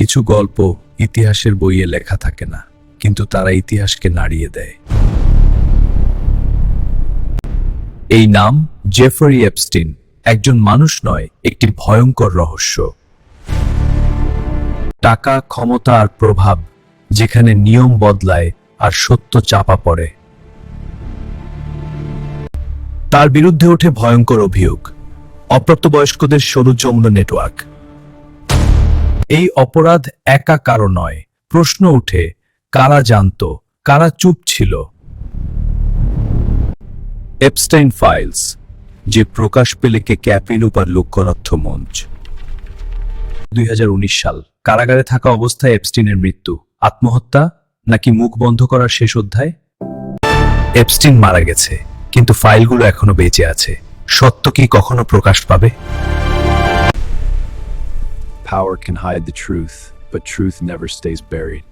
কিছু গল্প ইতিহাসের বইয়ে লেখা থাকে না, কিন্তু তারা ইতিহাসকে নাড়িয়ে দেয়। এই নাম জেফারি এপস্টিন। একজন মানুষ নয়, একটি ভয়ঙ্কর রহস্য। টাকা, ক্ষমতা আর প্রভাব যেখানে নিয়ম বদলায় আর সত্য চাপা পড়ে। তার বিরুদ্ধে ওঠে ভয়ঙ্কর অভিযোগ। অপ্রাপ্তবয়স্কদের সরু যৌন নেটওয়ার্ক। এই অপরাধ একা কারও নয়। প্রশ্ন উঠে, কারা জানতো, কারা চুপ ছিল? এপস্টাইন ফাইলস যে প্রকাশ পেলে কে ক্যাপিলুপ আর লক্ষ্যরথ মঞ্চ। দুই হাজার উনিশ সাল, কারাগারে থাকা অবস্থায় এপস্টিনের মৃত্যু। আত্মহত্যা নাকি মুখ বন্ধ করার শেষ অধ্যায়? এপস্টিন মারা গেছে, কিন্তু ফাইলগুলো এখনও বেঁচে আছে। সত্য কি কখনো প্রকাশ পাবে? Power can hide the truth, but truth never stays buried.